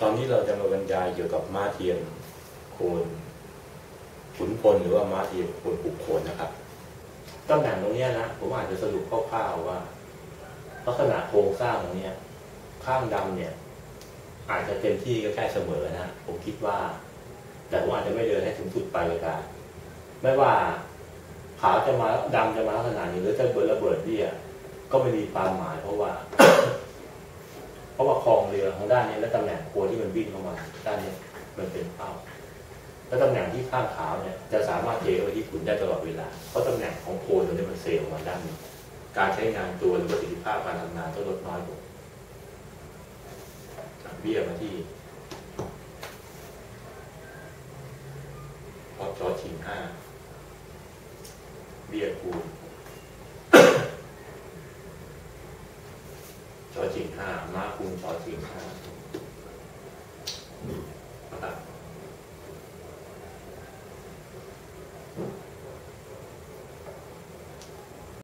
ตอนนี้เราจะมาบรรยายเกี่ยวกับม้าเทียมโคนขุนพลหรือว่าม้าเทียมโคนปุกโคนนะครับตำแหน่งตรงนี้นะผมอาจจะสรุปคร่าวๆว่า ลักษณะโครงสร้างตรงนี้ข้างดำเนี่ย อาจจะเต็มที่ก็แค่เสมอนะผมคิดว่า แต่ผมอาจจะไม่เดินให้ถึงสุดปลายกาไม่ว่าขาวจะมาดำจะมาลักษณะนี้หรือจะเบิดระเบิดเบี้ยก็ไม่มีความหมายเพราะว่า เพราะว่าคลองเรือของด้านนี้และตำแหน่งโคนที่มันวิ่งเข้ามาด้านนี้มันเป็นเป้าแล้วตำแหน่งที่ข้างขาวเนี่ยจะสามารถเทไปที่ขุนได้ตลอดเวลา เพราะตำแหน่งของโคนตรงนี้มันเซลล์ออกมาด้านนี้การใช้งานตัวหรือประสิทธิภาพการทำงานก็ลดน้อยลงจากเบี้ยมาที่พอจอชิงห้าเบี้ยคูณ อจิงห้าม้าคูณชอจิงห้า